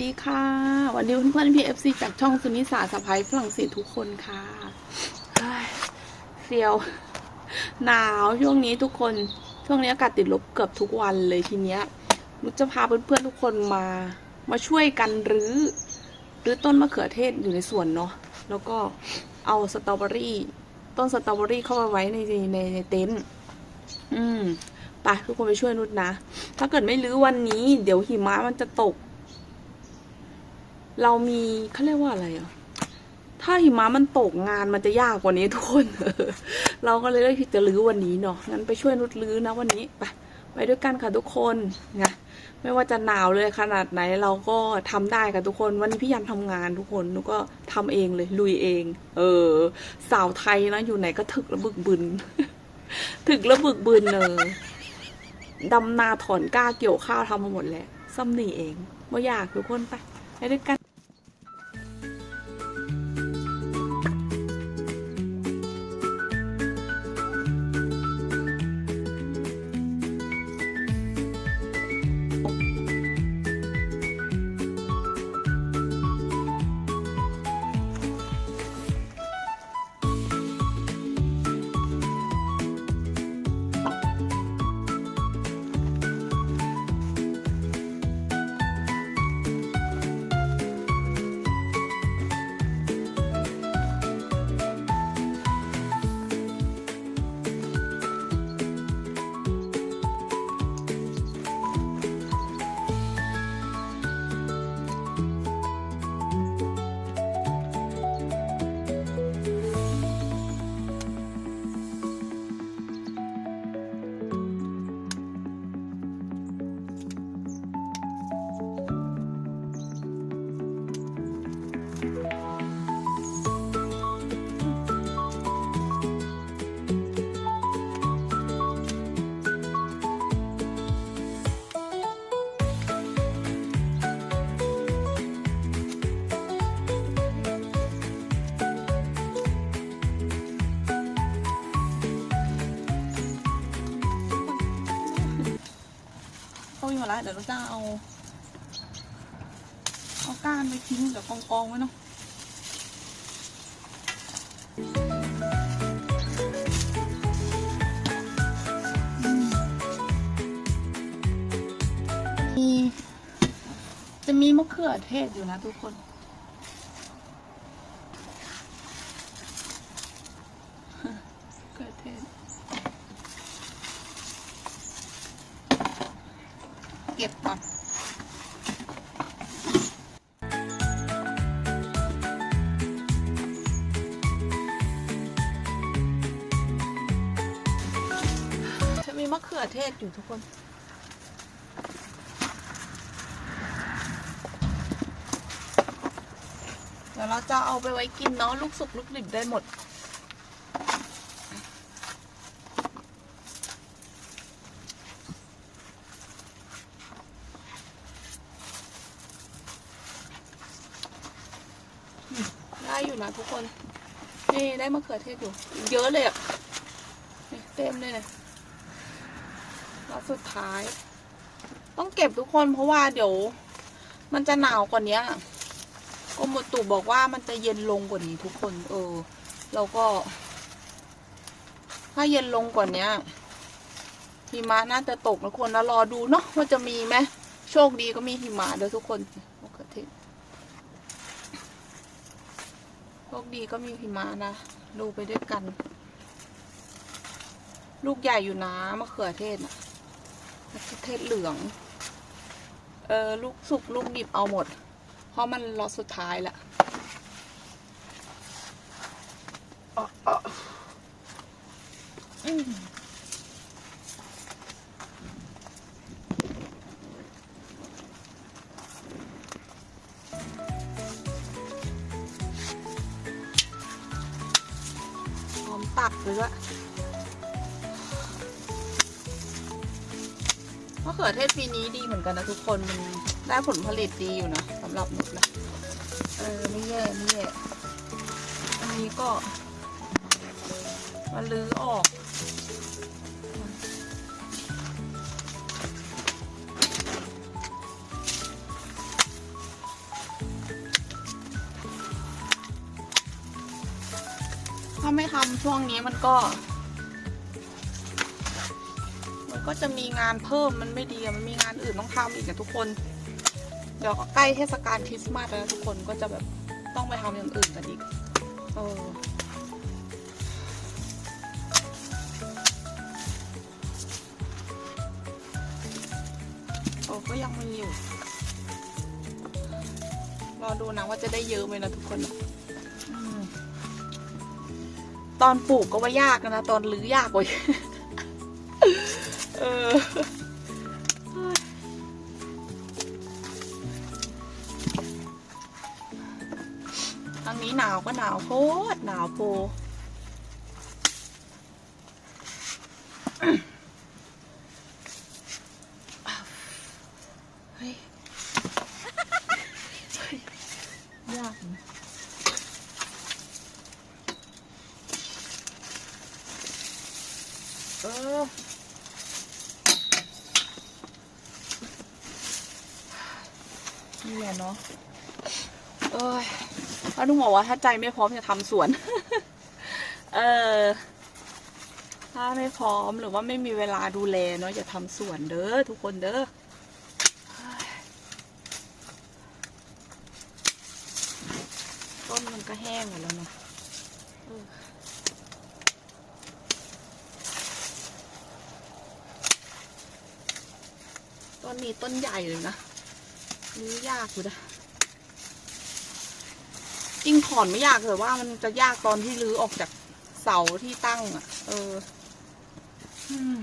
ดีค่ะวันนี้เพื่อนๆพีเอฟซีจากช่องสุนิสาสะพายฝรั่งเศสทุกคนค่ะเซียว หนาวช่วงนี้ทุกคนช่วงนี้อากาศติดลบเกือบทุกวันเลยทีเนี้ยนุชจะพาเพื่อนๆทุกคนมา มาช่วยกันรื้อรื้อต้นมะเขือเทศอยู่ในสวนเนาะแล้วก็เอาสตรอเบอรี่ ต้นสตรอเบอรี่เข้าไปไว้ในในในเต็นท์อืมไปทุกคนไปช่วยนุชนะ ถ้าเกิดไม่รื้อวันนี้ เดี๋ยวหิมะมันจะตก เรามีเขาเรียกว่าอะไรอะถ้าหิมะมันตกงานมันจะยากกว่านี้ทุกคนเราก็เลยเลือกที่จะรื้อวันนี้เนาะงั้นไปช่วยนุชรื้อนะวันนี้ไปไปด้วยกันค่ะทุกคนนะไม่ว่าจะหนาวเลยขนาดไหนเราก็ทำได้ค่ะทุกคน วันนี้พี่ยันทำงานทุกคนนุก็ทำเองเลย ลุยเอง เออ สาวไทยนะอยู่ไหนก็ถึกระบึกบึน ถึกระบึกบึนเออดำนาถอนกล้าเกี่ยวข้าวทำมาหมดแล้วซ้ำหนีเองไม่อยากทุกคนไปไปด้วยกัน ละเดี๋ยวเราจะเอาเอาก้านไปทิ้งกับกองกองๆไว้เนาะมีจะมีมะเขือเทศอยู่นะทุกคน มะเขือเทศ เก็บก่อนจะมีมะเขือเทศอยู่ทุกคนเดี๋ยวเราจะเอาไปไว้กินเนาะลูกสุกลูกดิบได้หมด อยู่นะทุกคน นี่ได้มะเขือเทศอยู่ เยอะเลยอะนี่เต็มเลยเนี่ยแล้วสุดท้าย ต้องเก็บทุกคนเพราะว่าเดี๋ยว มันจะหนาวกว่านี้กรมอุตุบอกว่ามันจะเย็นลงกว่านี้ทุกคน เออแล้วก็ ถ้าเย็นลงกว่านี้หิมะน่าจะตกนะคนนะรอดูเนาะว่าจะมีไหมโชคดีก็มีหิมะเด้อทุกคนมะเขือเทศ โชคดีก็มีพิมานะ ดูไปด้วยกัน ลูกใหญ่อยู่นะมะเขือเทศนะมะเขือเทศเหลือง เออลูกสุกลูกดิบเอาหมด เพราะมันรอสุดท้ายละ มตัดเลยด้วยมะเขือเทศปีนี้ดีเหมือนกันนะทุกคนมันได้ผลผลิตดีอยู่นะสำหรับนุชนะ เออไม่แย่ไม่แย่ อันนี้ก็มาลื้อออก ไม่ทำช่วงนี้มันก็ มันก็จะมีงานเพิ่มมันไม่ดีมันมีงานอื่นต้องทำอีกอะทุกคน เดี๋ยวก็ใกล้เทศกาลคริสต์มาสแล้วทุกคนก็จะแบบต้องไปทำอย่างอื่นกันอีกเออโอ้ก็ยังมีอยู่ รอดูนะว่าจะได้เยอะไหมนะทุกคนนะ ตอนปลูกก็ว่ายากนะ ตอนรื้อยากกว่าเออทางนี้หนาวก็หนาวโคตรหนาวโพ เฮ้ยเฮ้ยยากนะเออ นี่แหละเนาะ เอ้ยแล้วนุ่งบอกว่าถ้าใจไม่พร้อมจะทำสวน เออถ้าไม่พร้อมหรือว่าไม่มีเวลาดูแลเนาะจะทำสวนเด้อทุกคนเด้อต้นมันก็แห้งหมดแล้วเนาะต้นนี้ต้นใหญ่เลยนะ นี่ยากอยู่นะ จริงถอนไม่ยากแต่ว่ามันจะยากตอนที่รื้อออกจากเสาที่ตั้งอะ เอออืม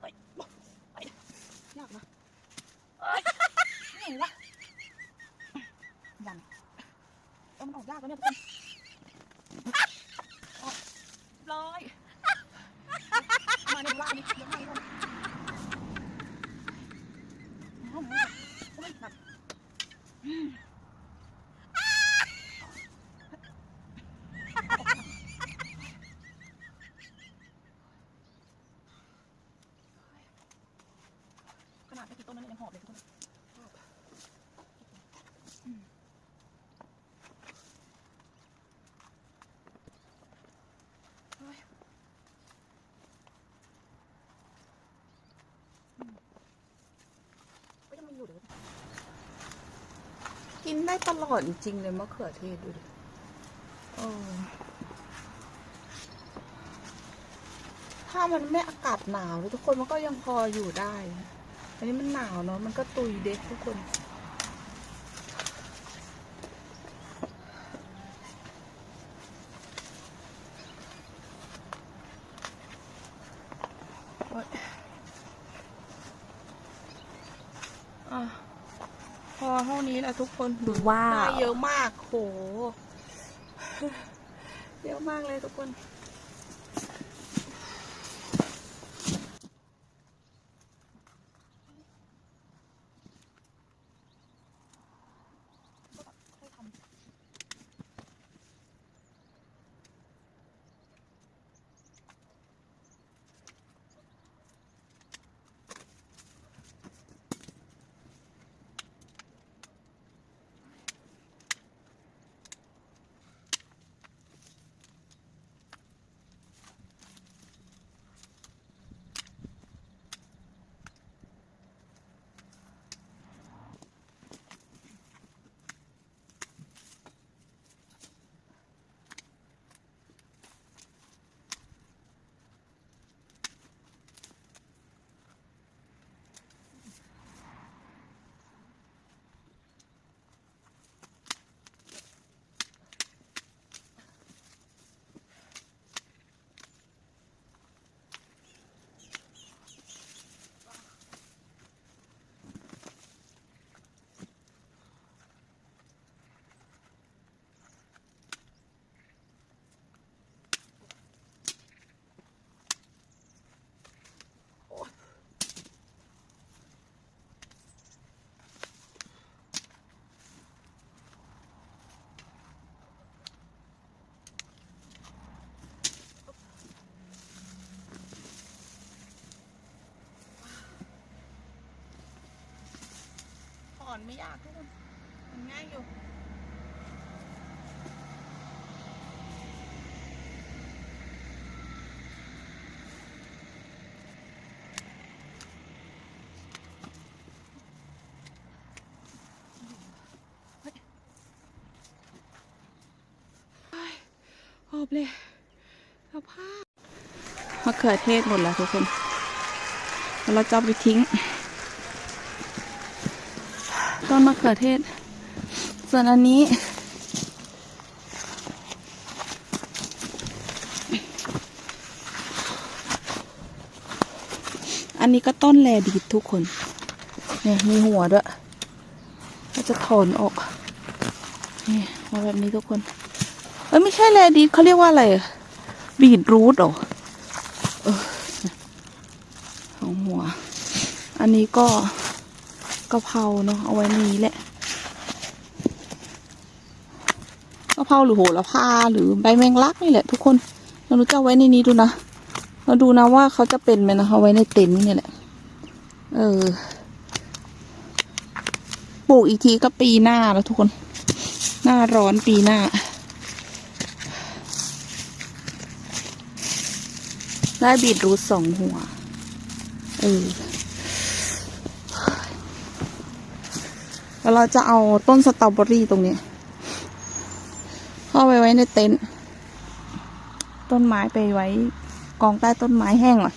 ไปไปยากนะเอ้ยนี่วะยังเออมันออกยากแล้วเนี่ยทุกคนออกร้อยมาในร่างนี้เดี๋ยวมาอีกคนเอาหมูโอ้ยหนักอืมขนาดไม่กี่ต้นนั้นยังหอบเลยทุกคนอืมโอ้ย ก็ยังมีอยู่เดี๋ยว กินได้ตลอดจริงเลยมะเขือเทศดูดิถ้ามันไม่อากาศหนาวเลยทุกคนมันก็ยังพออยู่ได้ อันนี้มันหนาวเนาะมันก็ตุยเด็กทุกคน โอ๊ยอะพอเท่านี้แหละทุกคนว้าได้วเยอะมากโห เยอะมากเลยทุกคน เอนไม่ยากทุกคนมันง่ายอยู่หอบเลยสภาพมะเขือเทศหมดแล้วทุกคน แล้วเราจะเอาไปทิ้ง ต้นมะเขือเทศ ส่วนอันนี้ อันนี้ก็ต้นแลดีทุกคน เนี่ยมีหัวด้วยก็จะถอนออก นี่มาแบบนี้ทุกคน เอ้ยไม่ใช่แลดีเขาเรียกว่าอะไร บีดรูทเหรอเออสองหัว อันนี้ก็ กะเพราเนาะเอาไว้ในนี้แหละกะเพราหรือโหระพาหรือใบแมงลักนี่แหละทุกคนเราจะเอาไว้ในนี้ดูนะเราดูนะว่าเขาจะเป็นไหมนะเอาไว้ในเต็นท์นี่แหละ เออปลูกอีกทีก็ปีหน้าแล้วทุกคน หน้าร้อนปีหน้า ได้บีทรูทสองหัว เออ แล้วเราจะเอาต้นสตรอเบอรี่ตรงนี้ เข้าไปไว้ในเต็นท์ต้นไม้ไปไว้กองใต้ต้นไม้แห้งหน่อย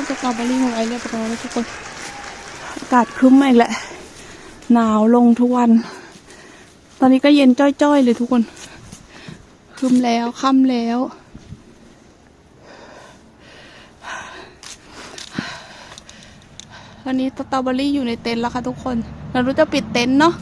ต้นสตรอเบอรี่มาไว้เรียบร้อยแล้วทุกคน อากาศครึ้มมาอีกแหละ หนาวลงทุกวัน ตอนนี้ก็เย็นจ้อยๆเลยทุกคน ครึ้มแล้วค่ำแล้ว ตอนนี้สตรอเบอรี่อยู่ในเต็นท์แล้วค่ะทุกคน เรารู้จะปิดเต็นท์เนาะ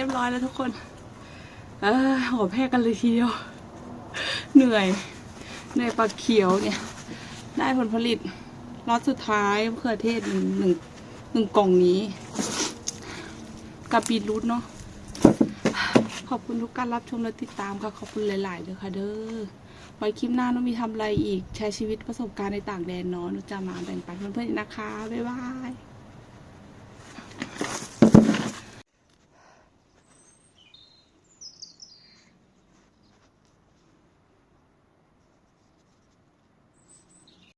เรียบร้อยแล้วทุกคนอหอบแพ้กันเลยทีเดียว เหนื่อย เหนื่อยปลาเขียวเนี่ย ได้ผลผลิตล็อตสุดท้ายมะเขือเทศหนึ่งหนึ่งหนึ่งกล่องนี้ กับบีรูทเนาะขอบคุณทุกการรับชมและติดตามค่ะ ขอบคุณหลาย ๆ เด้อค่ะเด้อไว้คลิปหน้าน้องมีทำอะไรอีกใช้ชีวิตประสบการณ์ในต่างแดนเนาะนุจะมาแบ่งปันเพื่อนๆนะคะ บ๊ายบาย